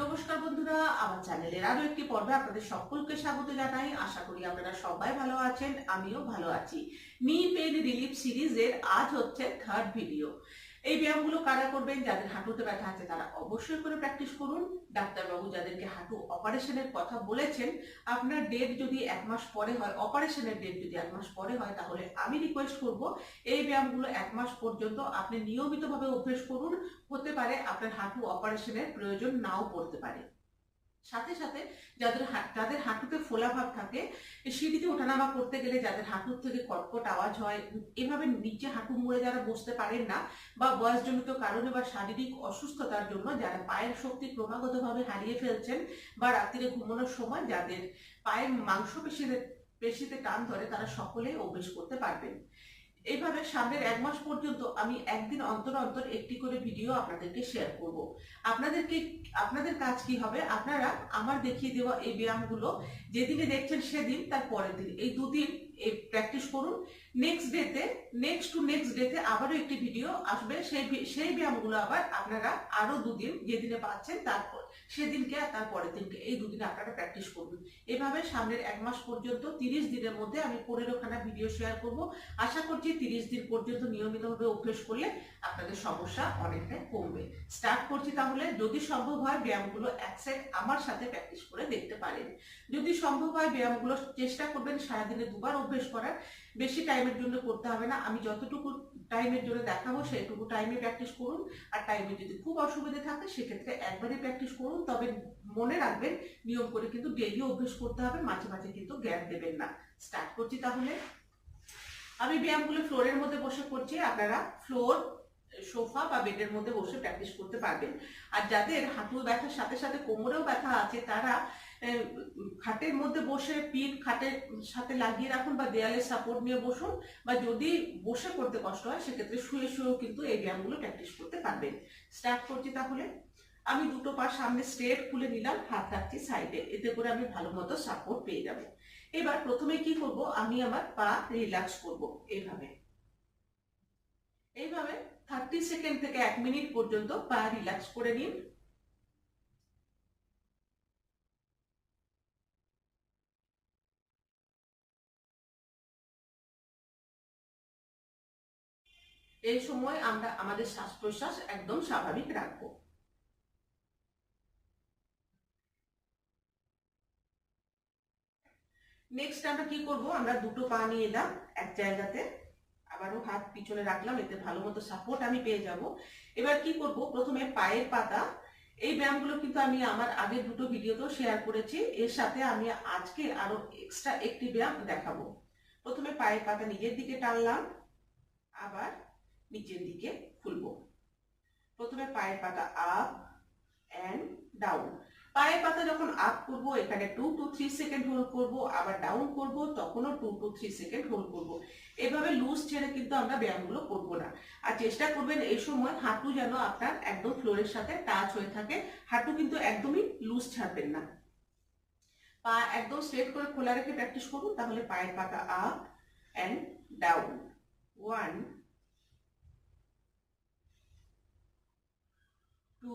নমস্কার বন্ধুরা, আমার চ্যানেলের আরও একটি পর্বে আপনাদের সকলকে স্বাগত জানাই। আশা করি আপনারা সবাই ভালো আছেন, আমিও ভালো আছি। নি পেন রিলিফ সিরিজের আজ হচ্ছে থার্ড ভিডিও এই ব্যায়ামগুলো কারা করবেন? যাদের হাঁটুতে ব্যথা আছে, তারা অবশ্যই করে প্র্যাকটিস করুন। ডাক্তারবাবু যাদেরকে হাঁটু অপারেশনের কথা বলেছেন, আপনার ডেট যদি এক মাস পরে হয় অপারেশনের ডেট যদি এক মাস পরে হয়, তাহলে আমি রিকোয়েস্ট করব, এই ব্যায়ামগুলো এক মাস পর্যন্ত আপনি নিয়মিতভাবে অভ্যেস করুন। হতে পারে আপনার হাঁটু অপারেশনের প্রয়োজন নাও পড়তে পারে। সাথে সাথে যাদের যাদের হাঁটুতে ফোলা ভাব থাকে সিঁড়িতে ওঠানামা করতে গেলে যাদের হাঁটুর থেকে কটকট আওয়াজ হয়, এভাবে নিচে হাঁটু মুড়ে যারা বসতে পারেন না বা বয়সজনিত কারণে বা শারীরিক অসুস্থতার জন্য যারা পায়ের শক্তি ক্রমাগতভাবে হারিয়ে ফেলছেন বা রাত্রিরে ঘুমানোর সময় যাদের পায়ের মাংসপেশিতে পেশিতে টান ধরে, তারা সকলেই অভ্যেস করতে পারবেন। এইভাবে সামনের এক মাস পর্যন্ত আমি একদিন অন্তর অন্তর একটি করে ভিডিও আপনাদেরকে শেয়ার করব। আপনাদেরকে, আপনাদের কাজ কি হবে? আপনারা আমার দেখিয়ে দেওয়া এই ব্যায়ামগুলো, যেদিনে দেখছেন সেদিন, তার পরের দিন। এই দুদিন, এই প্র্যাকটিস করুন। নেক্সট ডেতে নেক্সট টু নেক্সট ডেতে আবারও একটি ভিডিও আসবে। সেই সেই ব্যায়ামগুলো আবার আপনারা আরও দুদিন, যেদিনে পাচ্ছেন তারপর সেদিনকে আর তার পরের দিনকে। এই দুদিন আপনারা প্র্যাকটিস করুন এভাবে সামনের এক মাস পর্যন্ত, তিরিশ দিনের মধ্যে আমি পনেরোখানা ভিডিও শেয়ার করব। আশা করছি তিরিশ দিন পর্যন্ত নিয়মিতভাবে অভ্যেস করলে আপনাদের সমস্যা অনেকটাই কমবে। স্টার্ট করছি তাহলে, যদি সম্ভব হয় ব্যায়ামগুলো এক সেট আমার সাথে প্র্যাকটিস করে দেখতে পারেন। যদি সম্ভব হয় ব্যায়ামগুলো চেষ্টা করবেন সারাদিনে দুবার অভ্যেস করার। বেশি টাইমের জন্য করতে হবে না। আমি যতটুকু টাইমের জন্য দেখাবো, সেটুকু টাইমে প্র্যাকটিস করুন। আর টাইমে যদি খুব অসুবিধে থাকে, সেক্ষেত্রে একবারই প্র্যাকটিস করুন তবে মনে রাখবেন, নিয়ম করে কিন্তু ডেইলি অভ্যেস করতে হবে, মাঝে মাঝে কিন্তু গ্যাপ দেবেন না। স্টার্ট করছি তাহলে। আমি ব্যায়ামগুলো ফ্লোরের মধ্যে বসে করছি, আপনারা ফ্লোর সোফা বা বেডের মধ্যে বসে প্র্যাকটিস করতে পারবেন। আর যাদের হাঁটু ব্যথার সাথে সাথে কোমরেও ব্যথা আছে, তারা খাটের মধ্যে বসে পিঠ খাটের সাথে লাগিয়ে রাখুন বা দেয়ালে সাপোর্ট নিয়ে বসুন বা যদি বসে করতে কষ্ট হয়, সেক্ষেত্রে শুয়ে শুয়েও কিন্তু এই ব্যায়ামগুলো প্র্যাকটিস করতে পারবেন। স্টার্ট করছি তাহলে। আমি দুটো পা সামনে স্ট্রেট খুলে নিলাম, হাত রাখছি সাইডে এতে করে আমি ভালো মতো সাপোর্ট পেয়ে যাব। এবার প্রথমে কি করব? আমি আমার পা রিল্যাক্স করব এইভাবে এইভাবে থার্টি সেকেন্ড থেকে এক মিনিট পর্যন্ত পা রিল্যাক্স করে নিন। এই সময় আমরা আমাদের শ্বাস প্রশ্বাস একদম স্বাভাবিক রাখব। নেক্সট আমরা কি করব? আমরা দুটো পা নিয়ে এলাম এক জায়গাতে। আবারও হাত পিছনে রাখলাম, এতে ভালো মতো সাপোর্ট আমি পেয়ে যাব। এবার কি করব? প্রথমে পায়ের পাতা। এই ব্যায়ামগুলো কিন্তু আমি আমার আগের দুটো ভিডিওতেও শেয়ার করেছি। এর সাথে আমি আজকে আরও এক্সট্রা একটি ব্যায়াম দেখাবো। প্রথমে পায়ের পাতা নিজের দিকে টানলাম, আবার নিচের দিকে খুলবো। প্রথমে পায়ের পাতা আপ অ্যান্ড ডাউন পায়ের পাতা যখন আপ করব এখানে two two three second hold করব, আবার ডাউন করব, তখনও two two three second hold করব। এভাবে লুজ ছেড়ে কিন্তু আমরা ব্যায়ামগুলো করব না। আর চেষ্টা করবেন এই সময় হাঁটু যেন আপনার একদম ফ্লোরের সাথে টাচ হয়ে থাকে, হাঁটু কিন্তু একদমই লুজ ছাড়বেন না। পা একদম স্ট্রেট করে খোলা রেখে প্র্যাকটিস করুন, তাহলে পায়ের পাতা up and down one two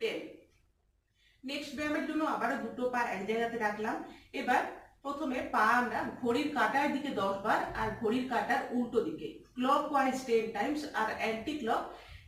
ten next ব্যায়ামের জন্য আবারও দুটো পা এক জায়গাতে রাখলাম। এবার প্রথমে পা আমরা ঘড়ির কাঁটার দিকে দশ বার আর ঘড়ির কাঁটার উল্টো দিকে। ক্লক ওয়াইজ টেন টাইমস আর অ্যান্টি ক্লক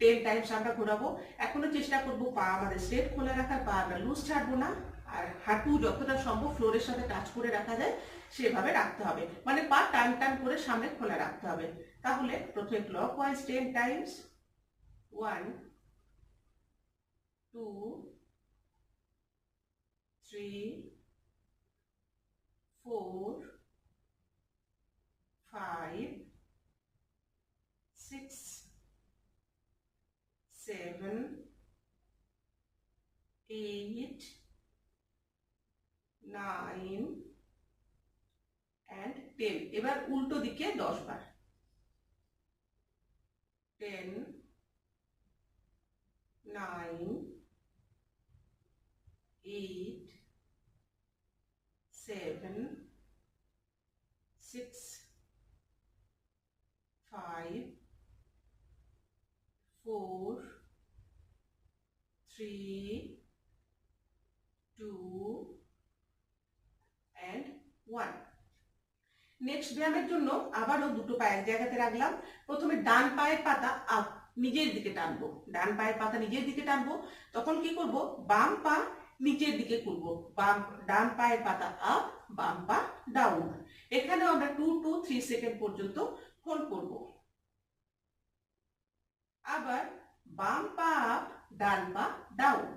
টেন টাইমস আমরা ঘোরাবো। এখনও চেষ্টা করব পা আমাদের স্ট্রেট খোলা রাখার, পা আমরা লুজ ছাড়বো না। আর হাঁটু যতটা সম্ভব ফ্লোরের সাথে টাচ করে রাখা যায়, সেভাবে রাখতে হবে। মানে পা টান টান করে সামনে খোলা রাখতে হবে। তাহলে প্রথমে clockwise ten times one two, three, four, five, six, seven eight nine and ten এবার উল্টো দিকে দশ বার ten nine eight seven, six, five, four, three, two, and one. Next ব্যায়ামের জন্য আবারও দুটো পা এক জায়গাতে রাখলাম। প্রথমে ডান পায়ের পাতা নিজের দিকে টানবো। ডান পায়ের পাতা নিজের দিকে টানবো। তখন কি করব? বাম পা নিচের দিকে করব, বাম, ডান পায়ের পাতা আপ বাম পা ডাউন এখানেও আমরা টু টু থ্রি সেকেন্ড পর্যন্ত হোল্ড করব। আবার বাম পা আপ ডান পা ডাউন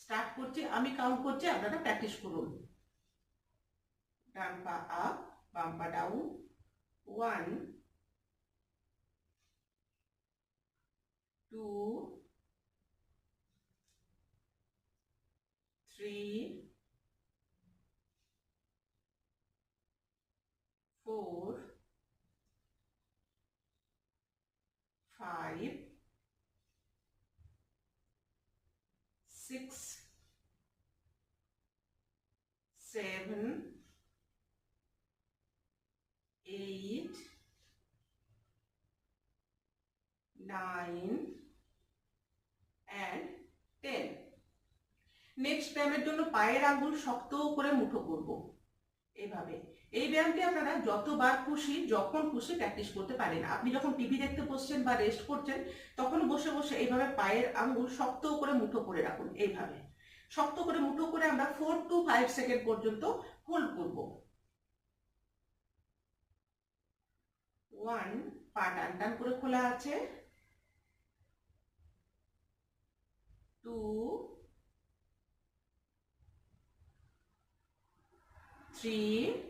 স্টার্ট করছি, আমি কাউন্ট করছি, আপনারা প্র্যাকটিস করুন। ডান পা আপ বাম পা down one two three, four, five, six, seven, eight, nine, and ten. Next ব্যায়ামের জন্য পায়ের আঙ্গুল শক্ত করে মুঠো করব এইভাবে এই ব্যায়ামটি আপনারা যতবার খুশি যখন খুশি প্র্যাকটিস করতে পারেন। আপনি যখন টিভি দেখতে বসছেন বা রেস্ট করছেন তখন বসে বসে এইভাবে পায়ের আঙ্গুল শক্ত করে মুঠো করে রাখুন এইভাবে। শক্ত করে মুঠো করে আমরা ফোর টু ফাইভ সেকেন্ড পর্যন্ত হোল্ড করব। ওয়ান পা টান টান করে খোলা আছে। Two three,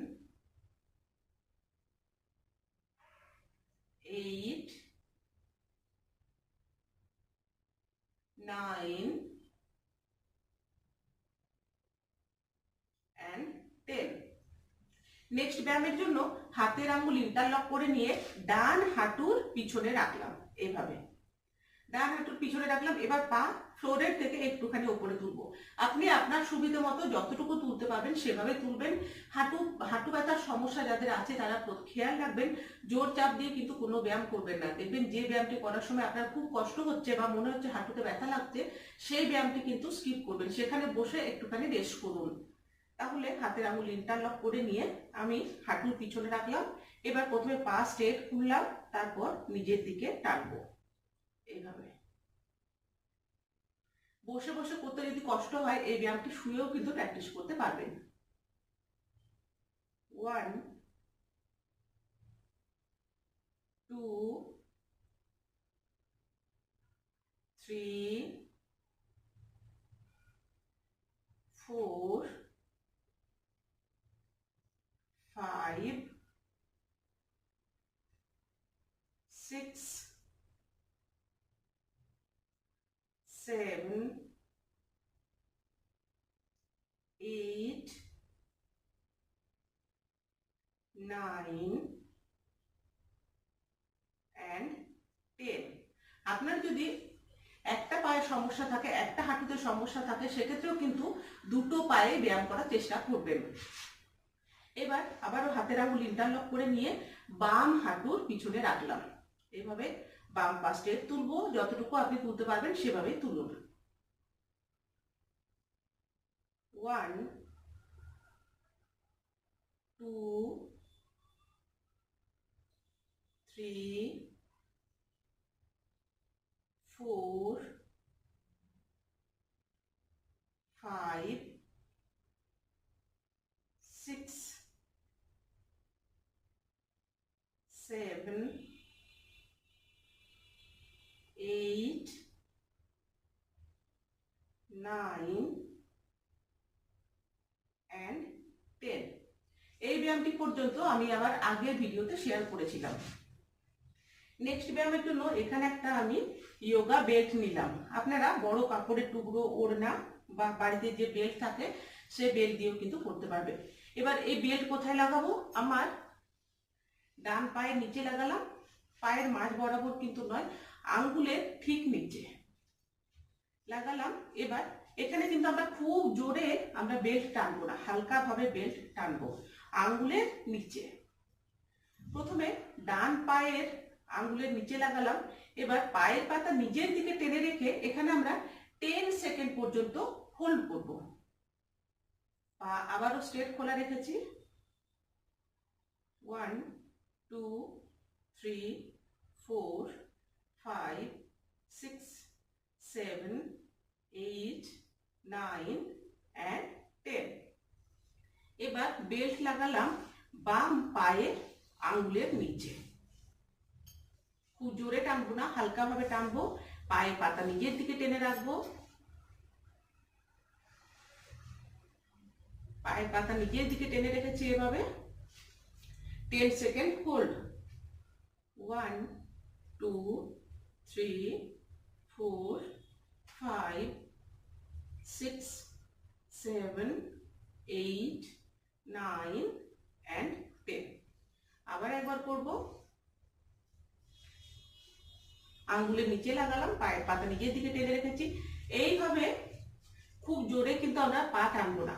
ব্যায়ামের জন্য হাতের আঙ্গুল ইন্টারলক করে নিয়ে ডান হাঁটুর পিছনে রাখলাম, এভাবে। ডান হাঁটুর পিছনে রাখলাম, এবার পা ফ্লোরের থেকে একটুখানি ওপরে তুলবো। আপনি আপনার সুবিধা মতো যতটুকু তুলতে পারবেন সেভাবে তুলবেন। হাঁটু হাঁটু ব্যথার সমস্যা যাদের আছে তারা খেয়াল রাখবেন, জোর চাপ দিয়ে কিন্তু কোনো ব্যায়াম করবেন না। দেখবেন যে ব্যায়ামটি করার সময় আপনার খুব কষ্ট হচ্ছে বা মনে হচ্ছে হাঁটুতে ব্যথা লাগছে, সেই ব্যায়ামটি কিন্তু স্কিপ করবেন। সেখানে বসে একটুখানি রেস্ট করুন। তাহলে হাতের আঙুল ইন্টারলক করে নিয়ে আমি হাঁটুর পিছনে রাখলাম। এবার প্রথমে পা স্ট্রেট খুললাম, তারপর নিজের দিকে টানবো। এইভাবে। বসে বসে করতে যদি কষ্ট হয়, এই ব্যায়ামটি শুয়েও কিন্তু প্র্যাকটিস করতে পারবেন। One two three four five, six, seven, eight, nine, and ten. আপনার যদি একটা পায়ে সমস্যা থাকে একটা হাঁটুতে সমস্যা থাকে সেক্ষেত্রেও কিন্তু দুটো পায়ে ব্যায়াম করার চেষ্টা করবেন এবার আবারও হাতের আঙুল ইন্টারলক করে নিয়ে বাম হাঁটুর পিছনে রাখলাম এভাবে বাম পাশে তুলবো যতটুকু আপনি তুলতে পারবেন সেভাবেই তুলুন। One two three four five six, seven eight nine and ten এই ব্যায়ামটি পর্যন্ত আমি আবার আগের ভিডিওতে শেয়ার করেছিলাম। নেক্সট ব্যায়ামের জন্য এখানে একটা আমি যোগা বেল্ট নিলাম। আপনারা বড় কাপড়ের টুকরো, ওড়না বা বাড়িতে যে বেল্ট থাকে, সে বেল্ট দিয়েও কিন্তু করতে পারবে। এবার এই বেল্ট কোথায় লাগাবো? আমার ডান পায়ের নিচে লাগালাম। পায়ের মাঝ বরাবর কিন্তু নয়, আঙ্গুলের ঠিক নিচে। লাগালাম। এবার এখানে কিন্তু আমরা খুব জোরে আমরা বেল্ট টানবো না হালকা ভাবে বেল্ট টানবো। আঙ্গুলের নিচে। প্রথমে ডান পায়ের আঙ্গুলের নিচে লাগালাম। এবার পায়ের পাতা নিজের দিকে টেনে রেখে এখানে আমরা টেন সেকেন্ড পর্যন্ত হোল্ড করব। পা আবারও স্ট্রেট খোলা রেখেছি। One two three four five six seven eight nine and ten এবার বেল্ট লাগালাম বাম পায়ের আঙ্গুলের নিচে। খুব জোরে টানবো না হালকা ভাবে টানবো, পায়ের পাতা নিজের দিকে টেনে রাখব। পায়ের পাতা নিজের দিকে টেনে রেখেছি এভাবে। Ten second hold one two three four five six seven eight nine and ten আবার একবার করব। আঙ্গুলের নিচে লাগালাম পায়ের পাতা নিজের দিকে টেনে রেখেছি। এইভাবে খুব জোরে কিন্তু আমরা পা টানবো না।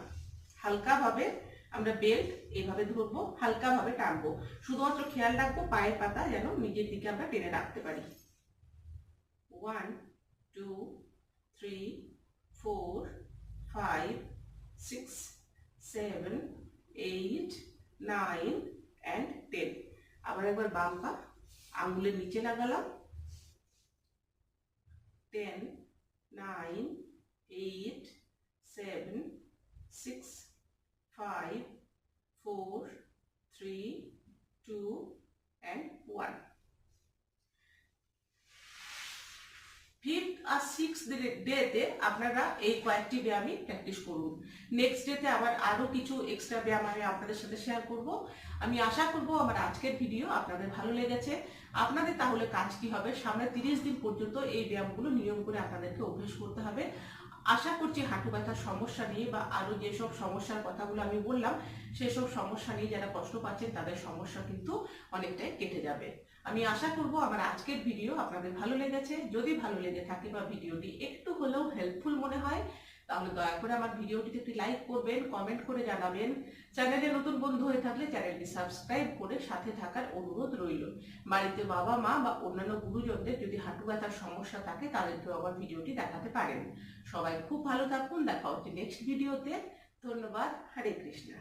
হালকা ভাবে আমরা বেল্ট এইভাবে ধরবো হালকা ভাবে টানবো। শুধুমাত্র খেয়াল রাখব পায়ের পাতা যেন নিজের দিকে আমরা টেনে রাখতে পারি। One two three four five six seven eight nine and ten আবার একবার বাম পা আঙুলের নিচে লাগালাম। Ten nine eight seven six five four three two and one fifth R six ডেতে আপনারা এই কয়েকটি ব্যায়ামই প্র্যাকটিস করুন। নেক্সট ডেতে আবার আরও কিছু এক্সট্রা ব্যায়াম আমি আপনাদের সাথে শেয়ার করব। আমি আশা করব আমার আজকের ভিডিও আপনাদের ভালো লেগেছে। আপনাদের তাহলে কাজ কি হবে? সামনে তিরিশ দিন পর্যন্ত এই ব্যায়ামগুলো নিয়ম করে আপনাদেরকে অভ্যেস করতে হবে। আশা করছি হাঁটু ব্যথার সমস্যা নিয়ে বা আরও যেসব সমস্যার কথাগুলো আমি বললাম, সেসব সমস্যা নিয়ে যারা কষ্ট পাচ্ছেন, তাদের সমস্যা কিন্তু অনেকটাই কেটে যাবে। আমি আশা করব আমার আজকের ভিডিও আপনাদের ভালো লেগেছে। যদি ভালো লেগে থাকে বা ভিডিওটি একটু হলেও হেল্পফুল মনে হয়, তাহলে দয়া করে আমার ভিডিওটিতে একটি লাইক করবেন কমেন্ট করে জানাবেন। চ্যানেলে নতুন বন্ধু হয়ে থাকলে চ্যানেলটি সাবস্ক্রাইব করে সাথে থাকার অনুরোধ রইল। বাড়িতে বাবা, মা বা অন্যান্য গুরুজনদের যদি হাঁটু ব্যথার সমস্যা থাকে তাদেরকেও আমার ভিডিওটি দেখাতে পারেন। সবাই খুব ভালো থাকুন, দেখা হচ্ছে নেক্সট ভিডিওতে ধন্যবাদ, হরে কৃষ্ণা।